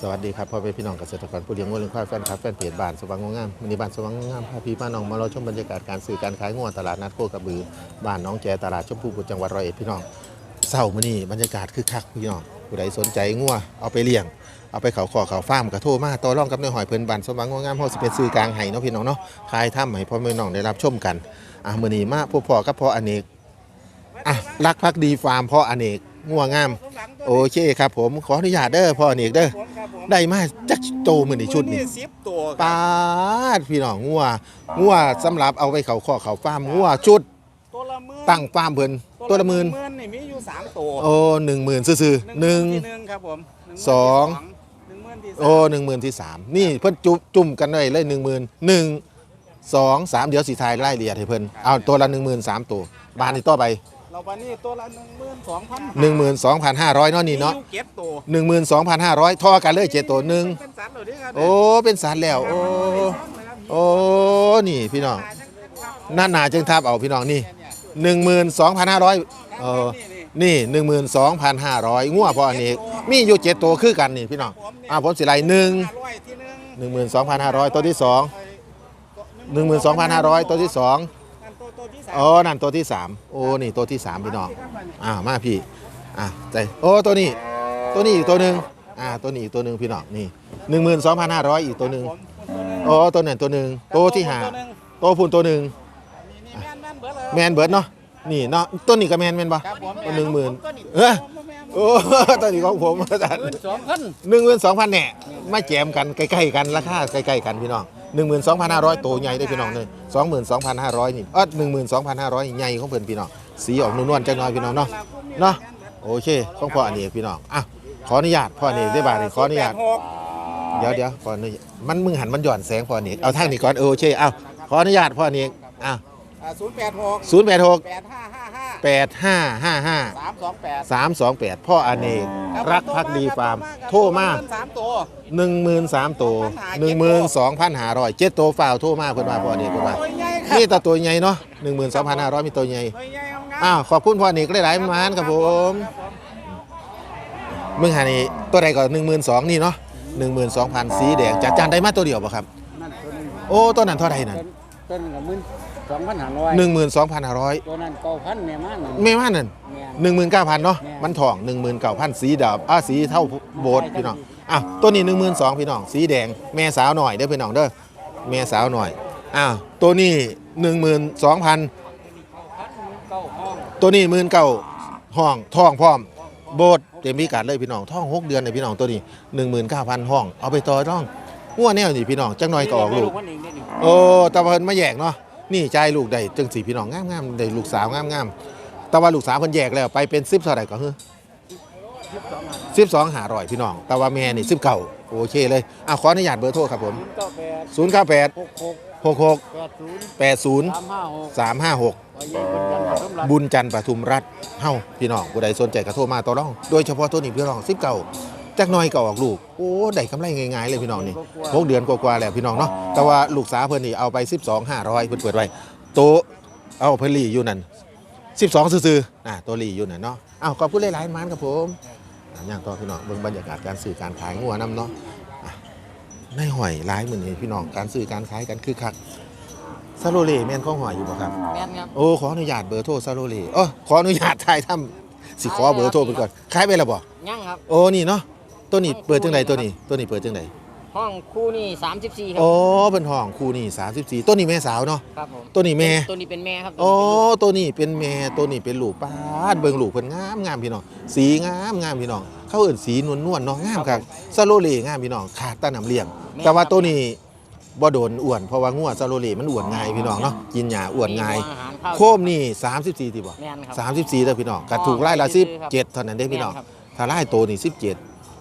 สวัสดีครับพ่อแม่พี่น้องเกษตรกรผู้เลี้ยงวัวเลี้ยงควายแฟนคลับแฟนเพจบ้านสว่างงงามมินิบ้านสว่างงามพาพี่ป้าน้องมาเราชมบรรยากาศการซื้อการขายงัวตลาดนัดโคกระบือบ้านน้องแจตลาดชมพูบุจังหวัดร้อยเอ็ดพี่น้องเศร้ามื้อนี้บรรยากาศคึกคักพี่น้องผู้ใดสนใจงัวเอาไปเลี้ยงเอาไปเขาขอเขาฟาร์มกระโทมาต่อรองกับในหอยเพิ่นบ้านสว่างงงามเฮาสิเป็นซื้อกลางไห้เนาะพี่น้องเนาะขายถ้ำให้พ่อแม่น้องได้รับชมกันอะมื้อนี้มาพบพ่อกับพ่ออเนกอะรักพักดีฟาร์มพ่ออเนก งัวงาม โอเคครับผมขออนุญาตเด้อพ่ออเนกเด้อผมครับผมได้มาจักโตมือในชุดนี้สิบตัวคปรับาดพี่น้องงัวงัวสำหรับเอาไปเขาข้อเขาฟาร์มงัวชุดตัวละหมื่นตั้งฟาร์มเพิ่นตัวละหมื่นหมื่นนี่มีอยู่สามตัวโอ้หนึ่งหมื่นซื่อๆหนึ่งที่หนึ่งครับผมหนึ่สองหนึ่งหมื่นที่สามโอ้หนึ่งหมื่นที่สามนี่เพิ่นจุจุ่มกันเลยเลยหนึ่งหมื่นหนึ่งสองสามเดี๋ยวสีทายไล่เรียดให้เพิ่นเอาตัวละหนึ่งหมื่นสามตัวบานนี้ต่อไป เราวันนี้ตัวละหนึ่งหมื่นสองพันหนึ่งหมื่นสองพันห้าร้อยเนาะนี่เนาะมีอยู่เก็บตัวหนึ่งหมื่นสองพันห้าร้อยทอกันเลยเจ็ดตัวหนึ่งเป็นสัตว์เหรอที่ครับโอ้เป็นสารแล้ว โอ้โอ้นี่พี่น้องหน้าหนาจึงทับเอาพี่น้องนี่หนึ่งหมื่นสองพันห้าร้อยเออนี่หนึ่งหมื่นสองพันห้าร้อยงัวพออันนี้ มีอยู่เจ็ดตัวคือกันนี่พี่น้องอ่าผมสิไลหนึ่งห้าร้อยที่หนึ่งหนึ่งหมื่นสองพันห้าร้อยตัวที่สองหนึ่งหมื่นสองพันห้าร้อยตัวที่สองอันตัวตัว ที่สามอ๋อนั่นตัวที่สามโอ้นี่ตัวที่สามพี่น้องอ่ามาพี่อ่าใจโอ้ตัวนี้ ตัวนี้อีกตัวหนึ่งอ่าตัวนี้อีกตัวหนึ่งพี่น้องนี่หนึ่งหมื่นสองพันห้าร้อยอีกตัวหนึ่งผมตัวหนึ่งโอ้ตัวนั้นตัวหนึ่งตัวที่ห้าตัวหนึ่งตัวพุ่นตัวหนึ่งนี่นี่แม่นแม่นเบิดเลยแมนเบิร์ดเนาะนี่เนาะต้นนี้ก็แมนแมนปะครับผมตัวหนึ่งหมื่นตัวนี้เอ้ยผมแม่นโอ้ต้นนี้ของผมอาจารย์สองพันหนึ่งหมื่นสองพันเนี่ยมาแจมกันใกล้ๆกันราคาใกล้ๆกันพี่น้อง หนึ่งหมื่นสองพันห้าร้อยตัวใหญ่ได้พี่น้องเลยสองหมื่นสองพันห้าร้อยนี่เออหนึ่งหมื่นสองพันห้าร้อยใหญ่ของเพิ่นพี่น้อง สีออกนวลๆจังน้อยพี่น้องเนาะ เนาะ โอเคของพ่ออันนี้พี่น้องอะขออนุญาตพ่ออันนี้ได้บานี่ขออนุญาต เดี๋ยวเดี๋ยวขออนุญาตมันมึงหันมันหย่อนแสงพ่ออันนี้เอาทางนี้ก่อนเออโอเคเอาขออนุญาตพ่ออันนี้อะ ศูนย์แปดหกศูนย์แปดหกแปดห้าห้าห้าแปดห้าห้าห้าสามสองแปดสามสองแปดพ่ออเนกรักพักดีฟาร์ม โทรมาสามตัวหนึ่งหมื่นสามตัวหนึ่งหมื่นสองพันห้าร้อยเจ็ดตัวฝ่าวโทรมาเพิ่นมาพ่ออเนกเพิ่นมาตัวใหญ่ครับนี่แต่ตัวใหญ่เนาะหนึ่งหมื่นสองพันห้าร้อยมีตัวใหญ่ตัวใหญ่เอางามอ้าวขอบคุณพ่ออเนกหลายๆมานครับผมมึงหานี่ตัวใดก่อนหนึ่งหมื่นสองนี่เนาะหนึ่งหมื่นสองพันสีแดงจัดจานได้มาตัวเดียวป่ะครับนั่นตัวนึงโอ้ตัวนั้นเท่าไหร่นั่นต้นกับมื่น สองพันห้าร้อยหนึ่งหมื่นสองพันห้าร้อยตัวนั้นเก้าพันแม่มันนั่นไม่ว่านั่นแม่นหนึ่งหมื่นเก้าพันเนาะแม่มันทองหนึ่งหมื่นเก้าพันสีดำอ่าสีเท่าโบสถ์พี่น้องอะตัวนี้หนึ่งหมื่นสองพี่น้องสีแดงแม่สาวหน่อยเด้อพี่น้องเด้อแม่สาวหน่อยอ้าวตัวนี้หนึ่งหมื่นสองพันเก้าห้องตัวนี้หมื่นเก้าห้องท่องพร้อมโบสถ์เต็มพิกัดเลยพี่น้องท่องหกเดือนเลยพี่น้องตัวนี้หนึ่งหมื่นเก้าพันห้อง เอาไปต่อท่องง่วแนวนี่พี่น้องจังหน่อยก็ออกลูกมันเองได้นี่โอ้ตะวันมาแยกเนาะ นี่ใจลูกได้จังสีพี่น้องงามๆได้ลูกสาวงามๆแต่ว่าลูกสาวเพิ่นแยกแล้วไปเป็น10เท่าไหร่ก็คือสิบสองหาร่อยพี่น้อง แต่ว่าแม่นี่19โอเคเลยอะขออนุญาตเบอร์โทรครับผมศูนย์เก้าแปดหกหกแปดศูนย์สามห้าหกบุญจันทร์ปทุมรัฐเฮ้าพี่น้องผู้ใดสนใจก็โทรมาต่อรอง โดยเฉพาะตัวนี้พี่น้อง19 จักหน่อยก็ออกลูกโอ้ได้กำไรง่ายๆเลยพี่น้องนี่หกเดือนกว่าๆแล้วพี่น้องเนาะแต่ว่าลูกสาวเพิ่นนี่เอาไป 12 500เพิ่นเปิดไว้โตะเอาเพิ่นหลีอยู่นั่น12 ซื่อๆอะตัวหลีอยู่นั่นเนาะอ้าวขอบคุณหลายๆมานครับผมอะย่างต่อพี่น้องเบิ่งบรรยากาศการซื้อการขายงัวนํเนาะอะในหอยหลายมื้อนี้พี่น้องการซื้อการขายกันคือคักซาโลเล่แม่นของหอยอยู่บ่ครับแม่นครับโอ้ขออนุญาตเบอร์โทรซาโรลีเออขออนุญาตถ่ายทำสิขอเบอร์โทรไปก่อนขายไปแล้วบ่ยังครับโอ้นี่เนาะ ตัวนี้เปิดจังไดตัวนี้ตัวนี้เปิดจังไดห้องคู่นี่สามสิบสี่ครัโอ้เป็นห้องคู่นี่34ตัวนี้แม่สาวเนาะครับผมตัวนี้แม่ตัวนี้เป็นแม่ครับโอ้ตัวนี้เป็นแม่ตัวนี้เป็นลูกป้าดเบิ่งลูกเพิ่นงามงามพี่น้องสีงามงามพี่น้องเขาเอิ้นสีนวลนวลๆเนาะงามครับซาโรลีงามพี่น้องขาดแตาน้ำเลี้ยง แต่ว่าตัวนี้บ่โดนอ้วนเพราะว่างัวซาโรลีมันอ้วนง่ายพี่น้องเนาะกินหญ้าอ้วนง่ายมีหัวอาหารข้าวโคมนี่ 34ติบ่แม่นครับสามสิบสี่เด้อพี่น้องก็ถูกไล่ละอ๋สิอบเจ็ดเท่านั้นเด้อพี่น้องแม่นครับถ้าไล่โตนี่สิบเจ็ด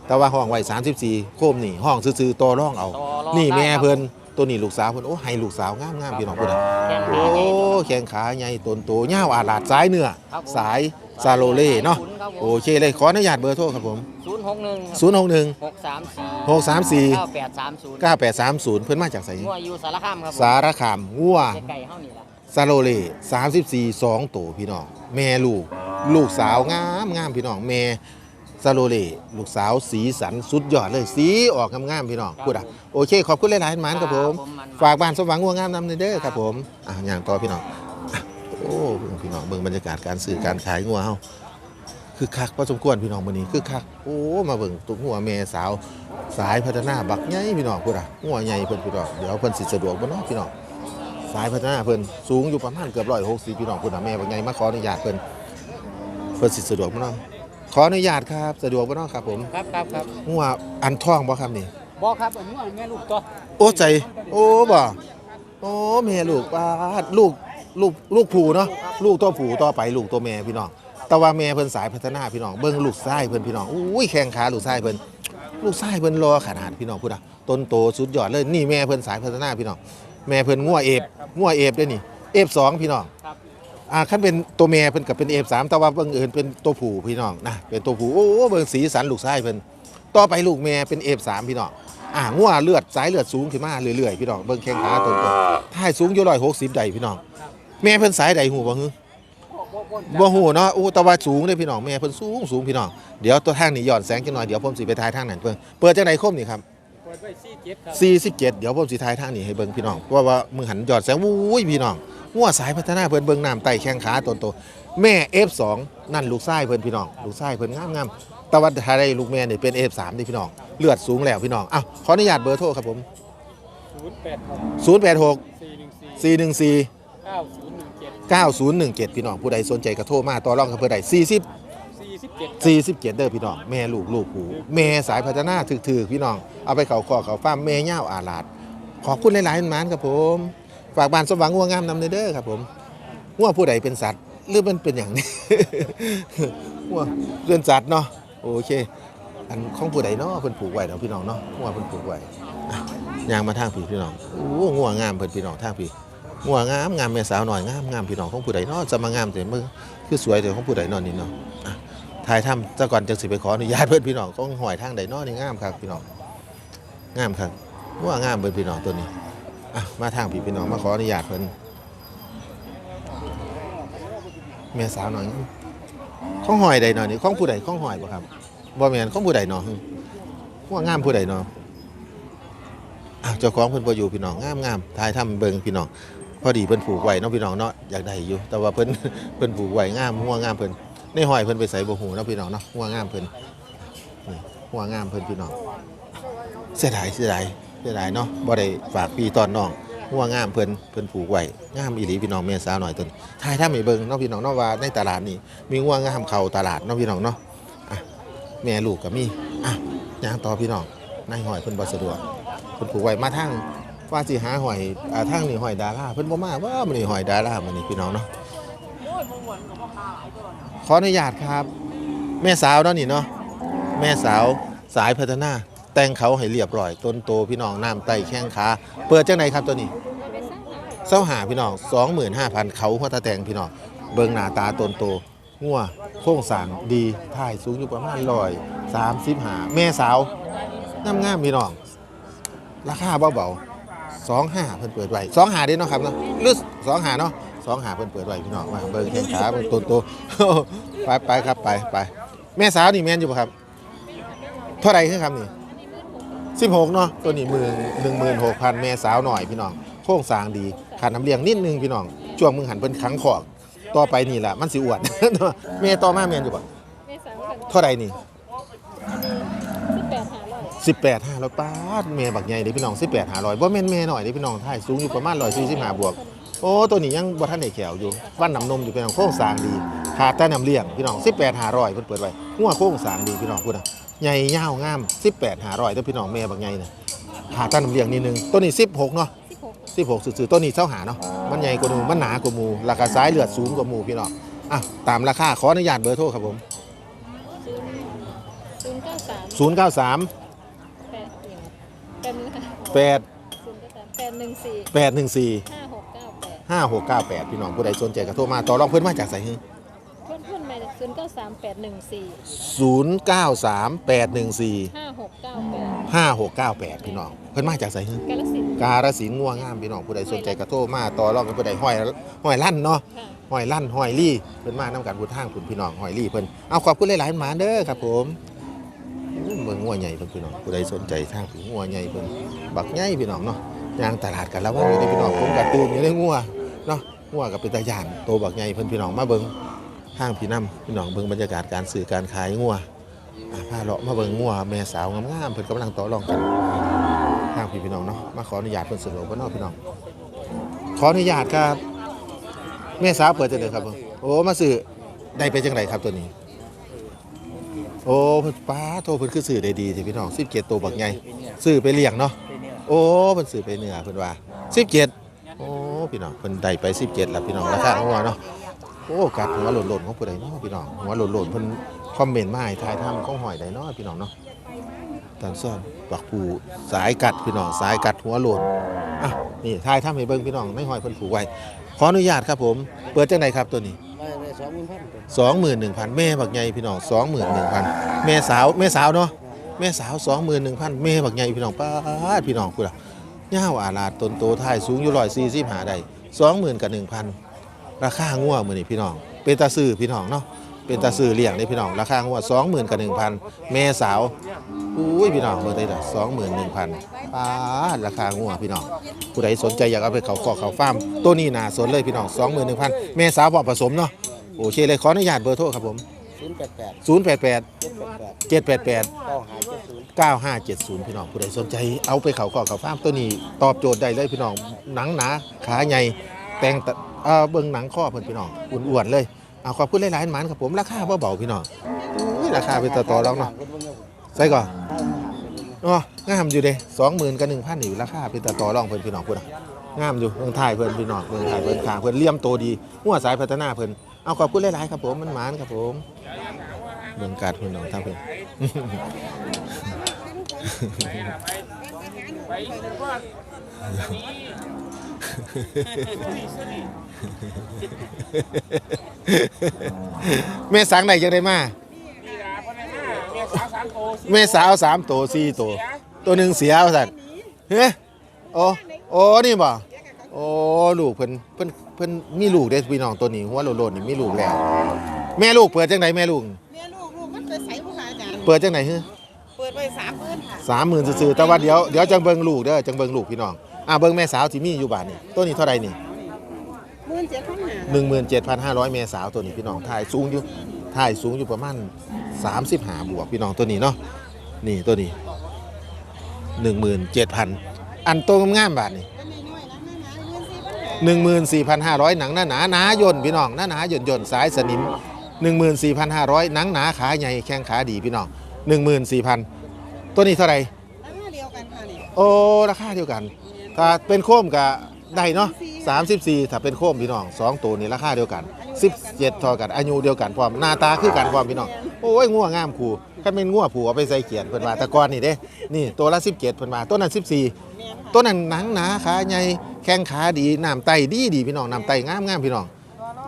แต่ว่าห้องไว้สามสิบสี่โคมนี่ห้องซื้อๆต่อร่องเอา ต่อรองนี่แม่ได้ครับเพิ่นตัวนี้ลูกสาวเพิ่นโอ้ให้ลูกสาวงามๆพี่น้องเพิ่นน่ะแข้งโอ้ขาใหญ่ด้วยแข้งขาใหญ่ต้นโตยาวอาลาดสายเนื้อครับผมสายซาโลเล่เนาะครับผม โอเคเลยขออนุญาตเบอร์โทรครับผม ศูนย์หกหนึ่ง061 หกสามสี่หกสามสี่ เก้าแปดสามศูนย์9830 เพิ่นมาจากไสงัวอยู่สารคามครับผมสารคามงัว ไก่ๆเฮานี่ล่ะ ซาโลเล่34 2โตพี่น้อง แม่ลูก ลูกสาวงามงามพี่น้อง แม่ ซาโลเลลูกสาวสีสันสุดยอดเลย สีออกงามๆพี่น้องพูดอะโอเค ขอบคุณหลายๆหมานครับผม ฝากบ้านสมหวังงัวงามนำเด้อครับผมอะอย่างต่อพี่น้องอะโอ้เบิ่งพี่น้องเบิ่งบรรยากาศการซื้อการขายงัวเฮาคือคักพอสมควรพี่น้องมื้อนี้คือคักโอ้มาเบิ่งตุ๊กงัวแม่สาว สายพัฒนาบักใหญ่พี่น้องพูดอะงัวใหญ่เพิ่นพี่น้องเดี๋ยวเพิ่นสิสะดวกบ่เนาะพี่น้องสายพัฒนาเพิ่นสูงอยู่ประมาณเกือบ160พี่น้องพูดอะแม่บักใหญ่มาขออนุญาตเพิ่นเพิ่นสิสะดวกบ่เนาะ ขออนุญาตครับ สะดวกบ่เนาะครับผมครับครับครับงัวอันท้องบ่ครับนี่บอครับอันนี้แม่ลูกตัวโอ้ใจ โอ้บ่โอ้แม่ลูกป้าดลูกลูกลูกผูเนาะลูกตัวผูต่อไปลูกตัวแม่พี่น้อง แต่ว่าแม่เพิ่นสายพัฒนาพี่น้องเบิ่งลูกชายเพิ่นพี่น้องอุ้ยแข้งขาลูกชายเพิ่นลูกชายเพิ่นรอขนาดพี่น้องพูดอะต้นโตสุดยอดเลยนี่แม่เพิ่นสายพัฒนาพี่น้อง แม่เพิ่นงัวเอฟงัวเอฟเด้อนี่ เอฟสองพี่น้องครับ อ่าคันเป็นตัวแม่เพิ่นก็เป็นเอฟสามแต่ว่าเบิ่งเอิญเป็นตัวผู้พี่น้องนะเป็นตัวผู้โอ้เบิ่งสีสันลูกชายเพิ่นต่อไปลูกแม่เป็นเอฟสามพี่น้องอ่างัวเลือดสายเลือดสูงขึ้นมาเรื่อยๆพี่น้องเบิ่งแข้งขาตัวตัวท้าสูงอยู่ร้อยหกสิบใดพี่น้องแม่เพิ่นสายใดหูบ่ฮึบ่หูเนาะโอ้ต่ว่าสูงเด้พี่น้องแม่เพิ่นสูงสูงพี่น้องเดี๋ยวตัวทางนี้ย้อนแสงจังหน่อยเดี๋ยวผมสิไปถ่ายทางนั้นเพิ่นเปิดจังไดคมนี่ครับเปิดไว้สี่เจ็ดครับ47เดี๋ยวผมสิถ่ายทางนี้ให้เบิ่งพี่น้องเพราะว่ามือหันยอนแสงอุ้ยพี่น้อง งัวสายพัฒนาเพิ่นเบิ่งน้ำไต่แข้งขาตัวโตแม่ F2 นั่นลูกชายเพิ่นพี่น้องลูกชายเพิ่นงามๆแต่ว่าถ้าได้ลูกแม่นี่เป็น F3 นี่พี่น้องเลือดสูงแล้วพี่น้องอ้าวขออนุญาตเบอร์โทรครับผมศูนย์แปดหก086สี่หนึ่งสี่414เก้าศูนย์หนึ่งเจ็ด9017 พี่น้องผู้ใดสนใจก็โทรมาต่อรองกับเพื่อใด40สี่สิบเจ็ด47 เด้อพี่น้องแม่ลูกลูกผูแม่สายพัฒนาถึกๆพี่น้องเอาไปเขาคอเขาฟ้ามแม่ย่าอาลาด ขอบคุณหลายๆมานครับผม ฝากบ้านสมหวังงัวงามนำเด้อครับผมงัวผู้ใดเป็นสัตว์หรือมันเป็นอย่างนี้ งัวเป็นสัตว์เนาะโอเค อันของผู้ใดเนาะเพิ่นผูกไว้เนาะพี่น้องเนาะงัวเพิ่นผูกไว้อะย่างมาทางผีพี่น้องโอ้งัวงามเพิ่นพี่น้องทางผีงัวงามงามแม่สาวหน่อยงามงามพี่น้องของผู้ใดเนาะจะมางามแต่มือคือสวยแต่ของผู้ใดเนาะนี่เนาะอะถ่ายทำซะก่อนจังสิไปขออนุญาตเพิ่นพี่น้องของหอยทางใดเนาะนี่งามครับพี่น้องงามครับงัวงามเพิ่นพี่น้องตัวนี้ อะมาทางผีพี่น้องมาขออนุญาตเพิ่นแม่สาวหน่อยข้องหอยใดเนาะนี่ข้องผู้ใดข้องหอยบ่ครับบ่แม่นข้องผู้ใดเนาะว่างามผู้ใดเนาะอ้าวเจ้าของเพิ่นบ่อยู่พี่น้องงามงามทายทำเบิ่งพี่น้องพอดีเพิ่นผูกไว้เนาะพี่น้องเนาะอยากได้อยู่ แต่ว่าเพิ่นเพิ่นผูกไว้งามหัวงามเพิ่นในหอยเพิ่นไปใส่บ่ฮู้เนาะพี่น้องเนาะหัวงามเพิ่นนี่หัวงามเพิ่นพี่น้องเสียดายเสียดาย สียดายเนาะบ่ได้ฝากพี่ตอนน้องหัวงามเพิ่นเพิ่นผูกไว้งามอีหลีพี่น้องแม่สาวหน่อยตนทายทำให้เบิ่งเนาะพี่น้องเนาะว่าในตลาดนี่มีหัวงามเข้าตลาดเนาะพี่น้องเนาะอะแม่ลูกกับมีอะย่างต่อพี่น้องนายหอยเพิ่นบ่สะดวกเพิ่นผูกไว้มาทางว่าสิหาหอยอ่าทางนี่หอยดาราเพิ่นบ่มาว่ามันนี่หอยดารามันนี่พี่น้องเนาะขออนุญาตครับ แม่สาวเนาะนี่เนาะแม่สาวสายพัฒนา แต่งเขาให้เรียบร้อยต้นโตพี่น้องน้ำไตแข้งขาเปิดจังไหนครับตัวนี้เศร้าหาพี่น้อง25,000 เขาหัวตาแตงพี่น้องเบิ่งหน้าตาต้นโตงัวโครงสางดีถ่ายสูงอยู่ประมาณร้อยสามสิบหาแม่สาวงามงามพี่น้อง ราคาเบาๆสองห้าเพิ่นเปิดไว้สองหาด้เนาะครับเนาะหรือสองหาเนาะสองหาเพิ่นเปิดไว้พี่น้องมาเบิ่งแข้งขาเบิ่งต้นโตไปไปครับไปไปแม่สาวนี่แม่นอยู่ปะครับ เท่าไหร่คือครับนี่ สิบหกเนาะตัวนี้หมื่นหนึ่งหมื่นหกพันแม่สาวหน่อยพี่น้องโครงสร้างดีขาดน้ำเลี้ยงนิดนึงพี่น้องช่วงมึงหันเพิ่นขังขอกต่อไปนี่แหละมันสิอ้วน แม่ต่อมาแม่นอยู่ปะเมษากันเท่าไหร่นี่สิบแปดหาร้อยสิบแปดห้าร้อยป้าดแม่บักใหญ่เด้พี่น้องสิบแปดห้าร้อยบ่แม่นแม่หน่อยเด้พี่น้องถ่ายสูงอยู่ประมาณร้อยสี่สิบห้าบวก โอ้ตัวนี้ยังบ่ทันได้แขวอยู่ฟันน้ำนมอยู่พี่น้องโค้งสร้างดีขาดแต่น้ำเลี้ยงพี่น้องสิบแปดห้าร้อยเพิ่นเปิดไว้หัวโค้งสร้างดีพี่น้องพูดนะ ใหญ่ยาวงามสิบแปดห้าร้อยเด้อพี่น้องแม่บักใหญ่น่ะขาดแต่น้ำเลี้ยงนิดนึงตัวนี้สิบหกเนาะสิบหกสิบหกสื่อๆตัวนี้เท่าหาเนาะมันใหญ่กว่าหมูมันหนากว่าหมูราคาซ้ายเลือดสูงกว่าหมูพี่น้องอะตามราคาขออนุญาตเบอร์โทรครับผมศูนย์เก้าสามศูนย์เก้าสามแปดหนึ่งแปดหนึ่งค่ะแปดศูนย์เก้าสามแปดหนึ่งสี่แปดหนึ่งสี่ห้าหกเก้าแปดห้าหกเก้าแปดพี่น้องผู้ใดสนใจก็โทรมาต่อรองเพื่อนมาจากไสฮึ ศูนย์เก้าสามแปดหนึ่งสี่ศูนย์เก้าสามแปดหนึ่งสี่ห้าหกเก้าแปดห้าหกเก้าแปดพี่น้อง เพื่อนมาจากไสฮึกาลสินธุ์การสินธุ์ง่วงงามพี่น้องผู้ใดสนใจก็โทรมาต่อรองกันผู้ใดห้อยห้อยลั่นเนาะ ค่ะห้อยลั่นห้อยลี่เพิ่นมานํกันพูดทางคุณพี่น้องห้อยลี่เพิ่นเอาขอบคุณหลายๆหมาเด้อครับผมคเบิ่งงัวใหญ่เพิ่นพี่น้องผู้ใดสนใจทางผีงัวใหญ่เพิ่นบักใหญ่พี่น้องเนาะย่างตลาดกันแล้วว่าอยู่ในพี่น้องผมก็ตื่นอยู่ในงัวเนาะงัวก็เป็นตาย่านโตบักใหญ่เพิ่นพี่น้องมาเบิ่ง ทางพี่น้ำพี่น้องเบิ่งบรรยากาศการซื้อการขายงัวอ่าเลาะมาเบิ่งงัวแม่สาวงามๆเพิ่นกำลังต่อรองกันทางพี่พี่น้องเนาะมาขออนุญาตเพิ่นสะดวกบ่เนาะพี่น้องขออนุญาตครับ แม่สาวเปิดจังได๋ครับผมโอ้มาซื้อได้ไปจังไดครับตัวนี้ โอ้เพิ่นป้าโทรเพิ่นคือซื้อได้ดีสิพี่น้อง17ตัวบักใหญ่ซื้อไปเลี้ยงเนาะโอ้เพิ่นซื้อไปเนื้อเพิ่นว่า17โอ้พี่น้องเพิ่นได้ไป17แล้วพี่น้องราคาหัวเนาะ โอ้กัดหัวหล่นๆของผู้ใดเนาะพี่น้องหัวหล่นๆเพิ่นคอมเมนต์มาให้ทายทำของหอยได้เนาะพี่น้องเนาะตอนซ่อนบักผูสายกัดพี่น้องสายกัดหัวหล่นอะนี่ทายทำให้เบิ่งพี่น้องในหอยเพิ่นผูกไว้ขออนุญาตครับผม เปิดจังไดครับตัวนี้สองหมื่นพันสองหมื่นหนึ่งพันแม่บักใหญ่พี่น้องสองหมื่นหนึ่งพันแม่สาวแม่สาวเนาะแม่สาวสองหมื่นหนึ่งพันแม่บักใหญ่พี่น้องป้าพี่น้องกูล่ะย่าวอาลาดตนโตท้ายสูงอยู่ร้อยสี่สิบหาได้สองหมื่นกับหนึ่งพัน ราคางัวมือนี่พี่น้อง เป็นตาซื้อพี่น้องเนาะเป็นตาซื้อเลี้ยงได้พี่น้องราคางัวสองหมื่นกับหนึ่งพันแม่สาวอุ้ยพี่น้องเมื่อได้ละสองหมื่นหนึ่งพันป้าดราคางัวพี่น้องผู้ใดสนใจอยากเอาไปเขาขอเขาฟาร์มตัวนี้น่าสนเลยพี่น้องสองหมื่นหนึ่งพันแม่สาวพร้อมผสมเนาะโอเคเลยขออนุญาตเบอร์โทรครับผมศูนย์แปดแปด088เจ็ดแปดแปด788เก้าหาเจ็ดศูนย์9570 พี่น้องผู้ใดสนใจเอาไปเขาขอเขาฟาร์มตัวนี้ ตอบโจทย์ได้เลยพี่น้องหนังหนาขาใหญ่แต่งตะ เอ่อเบิ่งหนังข้อเพิ่นพี่น้องอ้วนๆเลยเอาขอบคุณหลายๆหมานครับผมราคาเบาๆพี่น้องอุ้ยราคาเป็นต่อต่อรองเนาะใส่ก่อนอ๋องามอยู่เด้20,000กับ1,000นี่ราคาเป็นต่อต่อรองเพิ่นพี่น้องพุ่นน่ะงามอยู่เมืองไทยเพิ่นพี่น้องเมืองไทยเพิ่นขาเพิ่นเลี่ยมโตดีหัวสายพัฒนาเพิ่นเอาขอบคุณหลายๆครับผมมันหมานครับผมเมืองกาดพี่น้องท่าเพิ่น แม่สังได้ยังได้มาแม่สาวสามตัวสี่ตัวตัวหนึ่งเสียว่าสัตว์เฮ้ยโอ้โอ้นี่บ่โอ้ลูกเพิ่นเพิ่นเพิ่นมีลูกเด้พี่น้องตัวนี้หัวโลดๆนี่มีลูกแล้ว แม่ลูกเปิดจังไดแม่ลูกแม่ลูกลูกมันไปใส่ผู้หาอาจารย์เปิดจังไดเฮ้ยเปิดไว้สามหมื่นค่ะสามหมื่นซื่อๆแต่ว่าเดี๋ยวเดี๋ยวจังเบิ่งลูกเด้อจังเบิ่งลูกพี่น้อง อ่าเบิ่งแม่สาวที่มีอยู่บ้านนี่ตัวนี้เท่าไหร่นี่หมื่นเจ็ดพันห้าหนึ่งหมื่นเจ็ดพันห้าร้อยเมษาวตัวนี้พี่น้องถ่ายสูงอยู่ถ่ายสูงอยู่ประมาณสามสิบหาบวกพี่น้องตัวนี้เนาะนี่ตัวนี้หนึ่งหมื่นเจ็ดพันอันตัวงามๆบาทนี่ก็มีน้อยนะแม่หาเงินสี่พันห้าหนึ่งหมื่นสี่พันห้าร้อยหนังหน้าหนาหนาย่นพี่น้องหน้าหนาย่นย่นสายสนิมหนึ่งหมื่นสี่พันห้าร้อยหนังหนาขาใหญ่แข้งขาดีพี่น้องหนึ่งหมื่นสี่พันตัวนี้เท่าไหร่ราคาเดียวกันค่ะนี่โอ้ราคาเดียวกัน ถ้าเป็นโค้มกับได้เนาะ34 ถ้าเป็นโค้มพี่น้องสองตัวนี่ราคาเดียวกัน 17ทอกันอายุเดียวกันพร้อมหน้าตาคือกันพร้อมพี่น้องโอ้ยงัวงามคูคันเป็นงัวผูเอาไปใส่เขียนเพิ่นว่าแต่ก่อนนี่เด้นี่ตัวละ 17เพิ่นว่าตัวนั้น 14 ตัวนั้นหนังหนาขาใหญ่แข้งขาดีน้ำไตดีดีพี่น้องน้ำไตงามงามพี่น้อง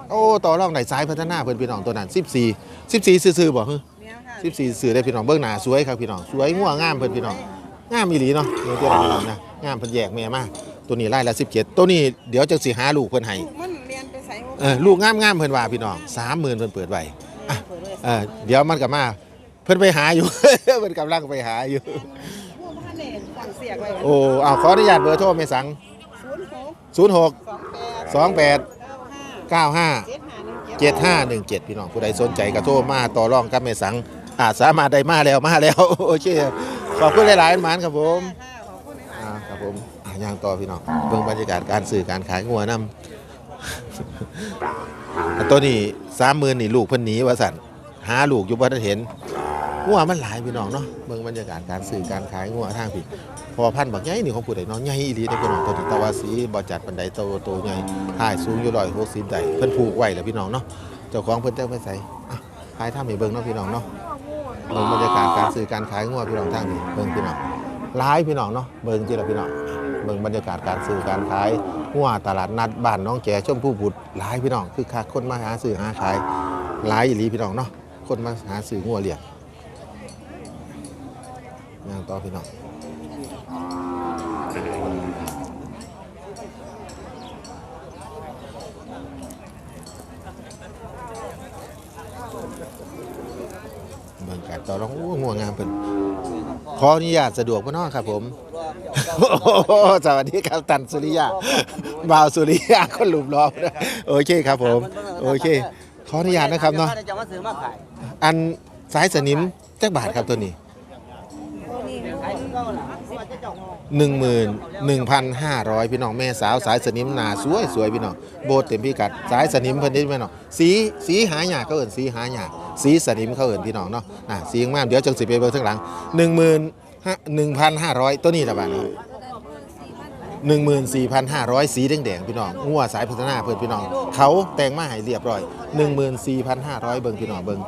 โอ้ต่อรองได้สายพัฒนาเพิ่นพี่น้องตัวนั้น 14 14ซื่อๆบ่ฮึแม่นค่ะสิบสี่สื่อได้พี่น้องเบื้องหน้าสวยครับพี่น้องสวยง่วงามเพิ่นพี่น้องงามอีหลีเนาะนี่ตัวนี้นะ งามเพิ่นแยกแม่มาตัวนี้ไล่ละสิบเจ็ดตัวนี้เดี๋ยวจะสิหาลูกเพิ่นให้ลูกมันเรียนไปใส่หัวเออลูกงามงามๆเพิ่นว่าพี่น้องสามหมื่นเพิ่นเปิดไว้แม่เปิดไว้เออเดี๋ยวมันก็มา เพิ่นไปหาอยู่ เพิ่นกำลังไปหาอยู่พวกพันเนี่ยสั่งเสียกไว้โอ้เอาขออนุญาตเบอร์โทรแม่สัง ศูนย์หก06 สองแปด28 เก้าห้า95เจ็ดห้าหนึ่งเจ็ด7517 พี่น้องผู้ใดสนใจก็โทรมาต่อรองกับแม่สังอ่าสามารถได้มาแล้วมาแล้ว โอเคขอบคุณหลายๆหมานครับผมค่ะขอบคุณหลายๆ อ่าครับผมอ่า ย่างต่อพี่น้องเบิ่งบรรยากาศการซื้อการขายงัวนำอันตัวนี้สามหมื่นนี่ลูกเพิ่นหนีว่าสั่นหาลูกอยู่บ่ทันเห็นงัวมันหลายพี่น้องเนาะเบิ่งบรรยากาศการซื้อการขายงัวทางพี่พอพันธุ์บักใหญ่นี่ของผู้ใดเนาะใหญ่อีหลีเด้อพี่น้องตัวนี้แตะวาสีบ่จัดปานใดโตโตใหญ่ถ่ายสูงอยู่160ได้เพิ่นผูกไว้แล้วพี่น้องเนาะเจ้าของเพิ่นเจ้าไปใส่อะขายทำให้เบิ่งเนาะพี่น้องเนาะเบิ่งบรรยากาศการซื้อการขายงัวพี่น้องทางนี้เบิ่งพี่น้องหลายพี่น้องเนาะเบิ่งจิละพี่น้อง เบิ่งบรรยากาศการซื้อการขายหัวตลาดนัดบ้านน้องแก่ชมพู่บุตรหลายพี่น้องคือคักคนมาหาซื้อหาขายหลายอีหลีพี่น้องเนาะคนมาหาซื้องัวเลี้ยงย่างต่อพี่น้องเมืองการต่อรองง่วงงามเพิ่นขออนุญาตสะดวกบ่เนาะครับผม โอ้โหสวัสดีครับตันสุริยาบ่าวสุริยาคนหลุมล้อมนะโอเคครับผมโอเคขออนุญาตนะครับเนาะจะมาซื้อมาขายอันสายสนิมจักบาทครับตัวนี้หนึ่งหมื่นหนึ่งพันห้าร้อยพี่น้องแม่สาวสายสนิมหนาสวยสวยพี่น้องโบสถ์เต็มพิกัดสายสนิมเพิ่นนี่พี่น้องสีสีหายากเขาเอินสีหายากสีสนิมเขาเอินพี่น้องเนาะน่ะสีงามเดี๋ยวจังสิไปเบิ่งข้งหลังหนึ่งหมื่น หนึ่งพันห้าร้อยตัวนี้ละบาทหนึ่งหมื่นสี่พันห้าร้อยสีแดงๆพี่น้องงัวสายพัฒนาเพิ่อนพี่น้อง เขาแต่งมาให้เรียบร้อยหนึ่งหมื่นสี่พันห้าร้อยเบิ่งพี่น้องเบิ่ง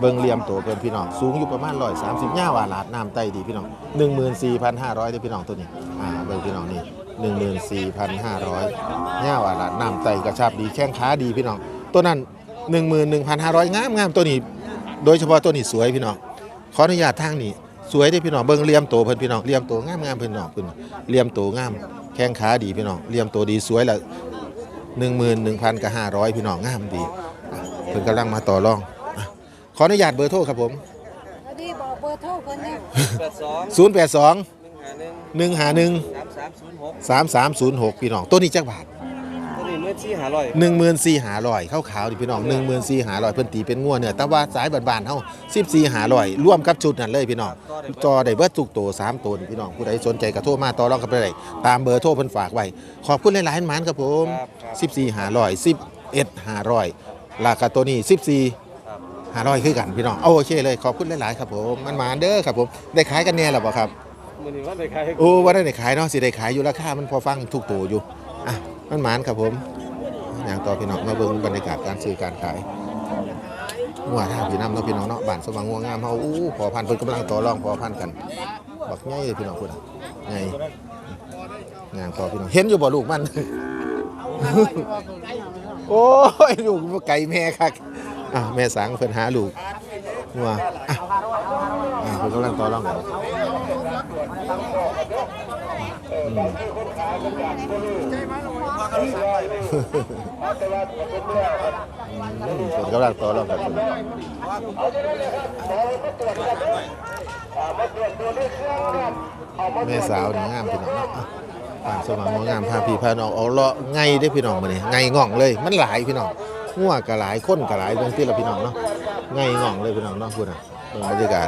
เบิ่งเหลี่ยมตัวเพิ่อนพี่น้องสูงอยู่ประมาณร้อยสามสิบย่าวาลาดน้ำไตดีพี่น้องหนึ่งหมื่นสี่พันห้าร้อยเด้อพี่น้องตัวนี้อ่าเบิ่งพี่น้องนี่หนึ่งหมื่นสี่พันห้าร้อยย่าวาลาดน้ำไตกระชับดีแข้งขาดีพี่น้องตัวนั้นหนึ่งหมื่นหนึ่งพันห้าร้อยงามงามตัวนี้ โดยเฉพาะตัวนี้สวยพี่น้องขออนุญาตทางนี้ สวยเด้อพี่น้องเบิ่งเหลี่ยมตัวเพิ่นพี่น้องเหลี่ยมตัวงามงามๆพี่น้องเพิ่นเหลี่ยมตัวงามแข้งขาดีพี่น้องเหลี่ยมตัวดีสวยละหนึ่งหมื่นหนึ่งพันกับห้าร้อยพี่น้องงามดีอะเพิ่นกำลังมาต่อรองอะขออนุญาตเบอร์โทรครับผมพอดีบอกเบอร์โทรเพิ่นเนี่ยแปดสอง0 8 2หนึ่งหาหนึ่ง1 5 1สามสามศูนย์หก3 3 0 6พี่น้องตัวนี้จักบาทตัว นี้เมื่อที่หาร้อย1 4 0 0 0หาลอยข้าวขาวดิพี่น้อง1 4 0 0 0หาลอยเพิ่นตีเป็นงัวเนื้อแต่ว่าสายบานๆเฮา14หาลอยร่วมกับชุดนั้นเลยพี่น้องจอได้เบิดทุกตัว3ตัวนี่พี่น้องผู้ใดสนใจก็โทรมาต่อรองกันไปได้ตามเบอร์โทรเพิ่นฝากไว้ขอบคุณหลายๆหมานครับผม14หาลอย11หาลอยราคาตัวนี้14หาร้อยคือกันพี่น้องเอาโอเคเลยขอบคุณหลายๆครับผมมันมาเด้อครับผมได้ขายกันแน่หรือเปล่าครับมือนี้ว่าได้ขายโอ้ว่าได้ขายเนาะสิได้ขายอยู่ราคามันพอฟังทุกตัวอยู่อะมันหมานครับผม อย่างต่อพี่น้องมาเบิ่งบรรยากาศการซื้อการขายงัวท่าพี่น้ำเนาะพี่น้องเนาะบ้านสว่างงัวงามเฮาอู้พอพันเพิ่นกำลังต่อรองพอพันกันบักใหญ่เลยพี่น้องพุ่นน่ะใหญ่อย่างต่อพี่น้องเห็นอยู่บ่ลูกมัน โอ้ยลูกไก่แม่คักอะแม่สังเพิ่นหาลูกงัวอะอะเพิ่นกำลังต่อรองกัน อืมอืมเพิ่นกำลังต่อรองกันแม่สาวนี่งามพี่น้องป่านสว่างงามพาพี่พาน้องเอาเลาะไงเด้พี่น้องมื้อนี้ไงง่องเลย มันหลายพี่น้องงัวก็หลายคนก็หลายเบิ่งติละพี่น้องเนาะไงง่องเลยพี่น้องเนาะพูดน่ะบรรยากาศ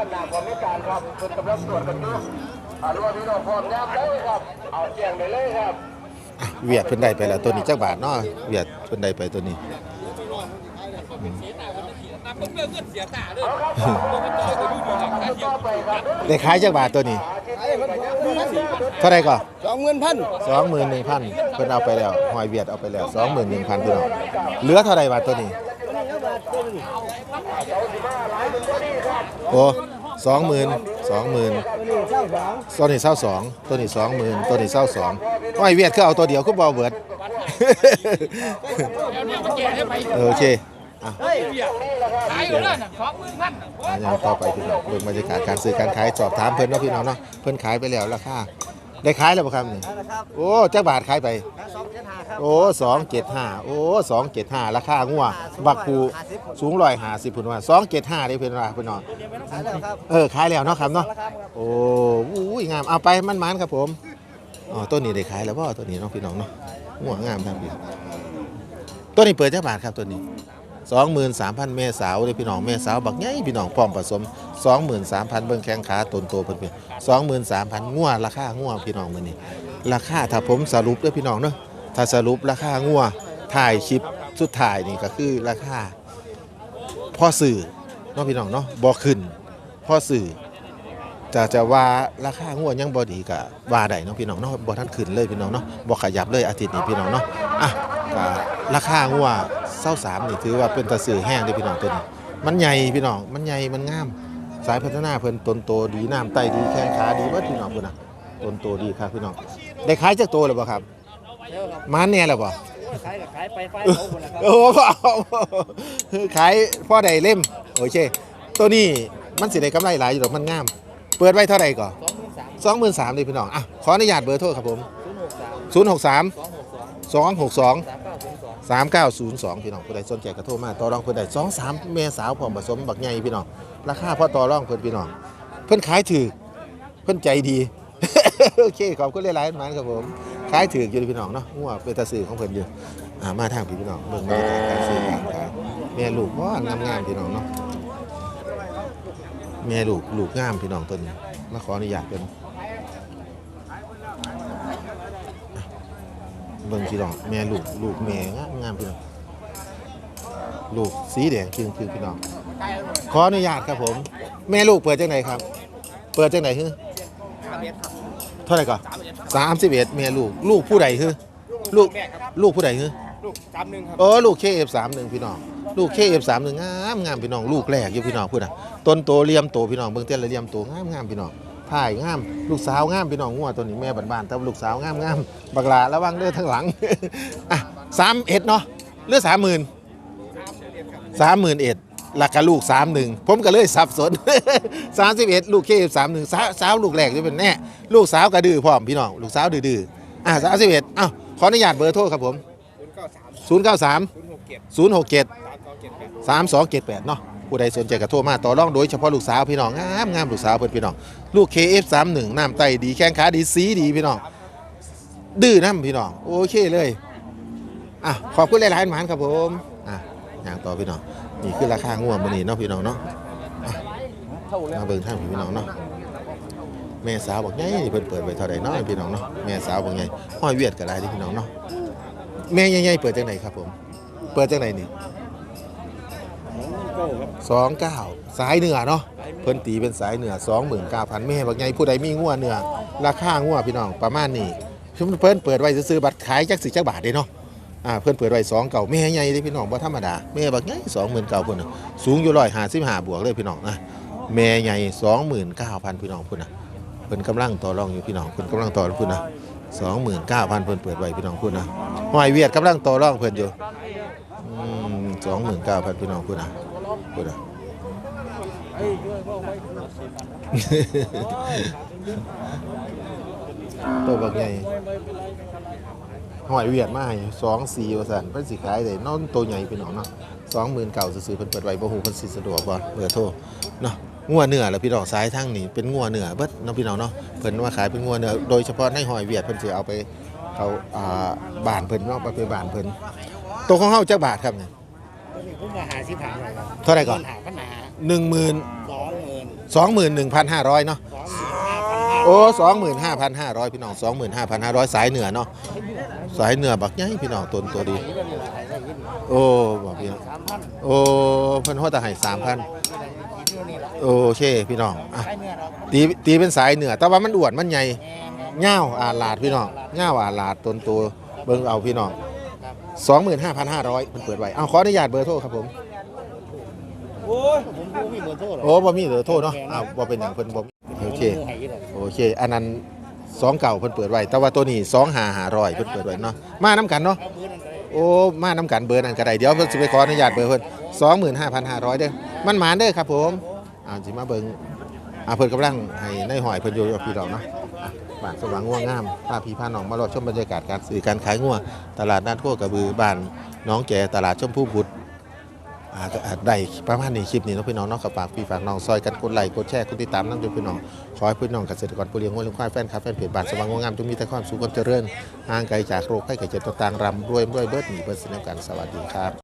เวียดเพิ่นได้ไปแล้วตัวนี้จักบาทเนาะเวียดเพิ่นได้ไปตัวนี้อืมได้ขายจักบาทตัวนี้เท่าไหร่ก่อนสองหมื่นพันสองหมื่นหนึ่งพันเพิ่นเอาไปแล้วหอยเวียดเอาไปแล้วสองหมื่นหนึ่งพันพี่น้องเหลือเท่าไหร่บาทตัวนี้โอ้สองหมื่น สองหมื่นตัวนี้เศร้าสองตัวนี้สองหมื่นตัวนี้เศร้าสองหอยเวียดคือเอาตัวเดียวคือบ่เอาเบิดเออโอเคอะขายอยู่นั่นน่ะสองหมื่นพันน่ะอะยังต่อไปพี่น้องเรื่องบรรยากาศการซื้อการขายสอบถามเพิ่นเนาะพี่น้องเนาะเพิ่นขายไปแล้วราคา ได้ขายแล้วบ่ครับนี่โอ้จักบาทขายไปสองเจ็ดห้าครับโอ้สองเจ็ดห้าโอ้สองเจ็ดห้าราคางัวบักคูสูงร้อยห้าสิบพุ่นว่าสองเจ็ดห้าได้เพิ่นว่าพี่น้องขายแล้วครับเออขายแล้วเนาะครับเนาะราคาครับโอ้อุ้ยงามเอาไปมันมันๆครับผมอ๋อต้นนี้ได้ขายแล้วบ่ต้นนี้เนาะพี่น้องเนาะงัวงามครับพี่ต้นนี้เปิดจักบาทครับต้นนี้สองหมื่นสามพันแม่สาวเลยพี่น้องแม่สาวบักใหญ่พี่น้องพร้อมผสม สองหมื่นสามพันเบิ่งแข้งขาตนโตเพิ่นเป็นสองหมื่นสามพันงัวราคางัวพี่น้องมื้อนี้ราคาถ้าผมสรุปเด้อพี่น้องเนาะถ้าสรุปราคางัวถ่ายคลิปสุดท้ายนี่ก็คือราคาพ่อสื่อเนาะพี่น้องเนาะบ่ขึ้นพ่อสื่อจะจะว่าราคางัวยังบ่ดีก็ว่าได้เนาะพี่น้องเนาะบ่ทันขึ้นเลยพี่น้องเนาะบ่ขยับเลยอาทิตย์นี้พี่น้องเนาะอะก็ราคางัวเศร้าสามนี่ถือว่าเป็นตะสื่อแห้งเลยพี่น้องตัวนี้มันใหญ่พี่น้อง มันใหญ่ มันงาม สายพัฒนาเพิ่นต้นโตดีน้ำไตดีแข้งขาดีเบิดพี่น้องพุ่นน่ะต้นโตดีครับพี่น้องได้ขายจากโตแล้วบ่ครับเดี๋ยวครับมาแน่แล้วบ่ขายกับขายไปไฟเขาหมดแล้วครับโอ้โหขายพ่อใดเล่มโอเคตัวนี้มันสิได้กำไรหลายอยู่ดอกมันงาม เปิดไว้เท่าไหร่ก่อนสองหมื่นสาม23,000เลยพี่น้องอะขออนุญาตเบอร์โทรครับผมศูนย์หกสาม063สองหกสอง 3902 พี่น้องผู้ใดสนใจก็โทรมาต่อรองเพิ่นได้2 3แม่สาวพร้อมผสมบักใหญ่พี่น้องราคาพอต่อรองเพิ่นพี่น้องเพิ่นขายถือเพิ่นใจดี โอเคขอบคุณหลายๆมันครับผมขายถืออยู่พี่น้องเนาะงัวเป็นตาสื่อของเพิ่นอยู่อ่ามาทางพี่น้องเบิ่งบรรยากาศการซื้อการขายแม่ลูกว่างามๆพี่น้องเนาะแม่ลูกลูกงามพี่น้องตัวนี้มาขออนุญาตเป็น เบิ่งพี่น้องแม่ลูกลูกแม่งามงามพี่น้องลูกสีแดงคือคือพี่น้องขออนุญาตครับผม แม่ลูกเปิดจังไหนครับ เปิดจังไหนคือเท่าไหร่ก่อนสามสิบเอ็ดแม่ลูกลูกผู้ใดคือลูกลูกผู้ใดคือลูกสามหนึ่งครับเออลูกเคเอฟสามหนึ่งพี่น้องลูกเคเอฟสามหนึ่งงามงามพี่น้องลูกแรกอยู่พี่น้องพูดอะต้นโตเลียมโตพี่น้องเบิ่งเต้นและเลียมโตงามงามพี่น้อง พายงาม ลูกสาวงามพี่น้องงัวตัวนี้แม่บ้านๆแต่ลูกสาวงามงามบักลาระวังเด้อทั้งหลังอะสามเอ็ดเนาะหรือสามหมื่นสามหมื่นเอ็ดหลักกับลูกสามหนึ่งผมก็เลยสับสนสามสิบเอ็ดลูกเคสามหนึ่งสาวลูกแรกจะเป็นแน่ลูกสาวกระดื้อพร้อมพี่น้องลูกสาวดื้อๆอะสามสิบเอ็ดอ้าวขออนุญาตเบอร์โทรครับผมศูนย์เก้าสามศูนย์เก้าสามศูนย์หกเจ็ดสามสองเจ็ดแปดเนาะ ผู้ใดสนใจก็โทรมาต่อรองโดยเฉพาะลูกสาวพี่น้องงามงามลูกสาวเพิ่นพี่น้องลูก KF31 น้ำไตดีแข้งขาดีสีดีพี่น้องดื้อน้ำพี่น้องโอเคเลยอะขอบคุณหลายๆหมานครับผมอะอย่างต่อพี่น้องนี่คือราคาง่วงมื้อนี้เนาะพี่น้องเนาะมาเบิ่งทางพี่น้องเนาะแม่สาวบอกไงเพิ่นเปิดไว้เท่าใดเนาะพี่น้องเนาะแม่สาวบอกไงห้อยเวียดก็ได้ที่พี่น้องเนาะแม่ใหญ่ๆเปิดจังไหนครับผม เปิดจังไหนนี่ สองเก้าสายเหนือเนาะเพิ่นตีเป็นสายเหนือสองหมื่นเก้าพันแม่บักไงผู้ใดมีงัวเหนือราคางัวพี่น้องประมาณนี้เพิ่นเปิดไว้ซื้อๆบัตรขายจักสิจักบาทเด้เนาะอ่าเพิ่นเปิดไว้สองเก่าแม่ใหญ่เด้พี่น้องบ่ธรรมดาแม่บักไงสองหมื่นเก้าพุ่นน่ะสูงอยู่ร้อยห้าสิบห้าบวกเลยพี่น้องนะแม่ใหญ่สองหมื่นเก้าพันพี่น้องพุ่นน่ะเพิ่นกำลังต่อรองอยู่พี่น้องเพิ่นกำลังต่อรองพุ่นน่ะสองหมื่นเก้าพันเพิ่นเปิดไว้พี่น้องพุ่นน่ะหอยเวียดกำลังต่อรองเพิ่นอยู่อืมสองหมื่นเก้าพันพี่น้องพุ่นน่ะ พุ่นน่ะ ตัวบักใหญ่หอยเวียดมาให้สองสี่ว่าสันเพิ่นสิขายได้นอนตัวใหญ่พี่น้องเนาะสองหมื่นเก่าซื้อๆเพิ่นเปิดไว้บ่ฮู้เพิ่นสิสะดวกบ่เบอร์โทรเนาะงัวเนื้อแล้วพี่น้องซ้ายทางนี้เป็นงัวเนื้อเบิดเนาะพี่น้องเนาะเพิ่นว่าขายเป็นงัวเนื้อโดยเฉพาะในหอยเวียดเพิ่นสิเอาไปเขาอ่าบ้านเพิ่นเนาะไปไปบ้านเพิ่นตัวของเฮาจักบาทครับเนี่ย ผมมาหาสิผ่านเลยครับเท่าไหร่ก่อน หาปัญหา10,000สองหมื่น21,500เนาะสองหมื่นห้าพันห้าโอ้สองหมื่นห้าพันห้าร้อยพี่น้องสองหมื่นห้าพันห้าร้อยสายเหนือเนาะสายเหนือบักใหญ่พี่น้องตัวตัวดี โอ้บอกพี่น้องสามพันโอ้เพิ่นฮอดแตาให้สามพันกิโลนี่แหละโอเคพี่น้องอะใช้เนี่ยเราตีตีเป็นสายเหนือ แต่ว่ามันอ้วนมันใหญ่แง่เง่าวอาลาดพี่น้องเง่าวอาลาดต้นตัวเบิ่งเอาพี่น้อง สองหมื่นห้าพันห้าร้อยมันเปิดไว้เอาขออนุญาตเบอร์โทรครับผม โอ้ยผมดูมีเบอร์โทรหรอโอ้บ่มีเบอร์โทรเนาะอ้าวบ่เป็นหยังเพิ่นบ่มีโอเค ผมดูให้อยู่หรอกโอเค อันนั้นสองเก่าเพิ่นเปิดไว้ แต่ว่าตัวนี้สองหาหาร้อยเพิ่นเปิดไว้เนาะ มาน้ำกันเนาะเอาเบอร์นั้นก็ได้โอ้ มาน้ำกันเบอร์นั้นก็ได้ เดี๋ยวเพิ่นสิไปขออนุญาตเบอร์เพิ่นสองหมื่นห้าพันห้าร้อยเด้อ มันหมานเด้อครับผมอ่าสิมาเบิ่งอ่าเพิ่นกำลังให้ในหอยเพิ่นอยู่กับพี่ดอกเนาะอะ บ้านสว่างง่วงงามพาพี่พาน้องมารอชมบรรยากาศการซื้อการขายงัวตลาดนัดโคกระบือบ้านน้องแก่ตลาดชมพูบุตรอ่าก็อาจได้ประมาณนี้คลิปนี้เนาะพี่น้องนาะกับฝากพี่ฝากน้องซอยกันกดไลค์กดแชร์กดติดตามน้ำจนพี่น้องขอให้พี่น้องเกษตรกรผู้เลี้ยงวัวเลี้ยงควายแฟนคลับแฟนเพจบ้านสว่างงวงงามจงมีแต่ความสุขความเจริญห่างไกลจากโรคภัยไข้เจ็บต่างๆรำรวยรวยเบิดหนีเบิดสินกันสวัสดีครับ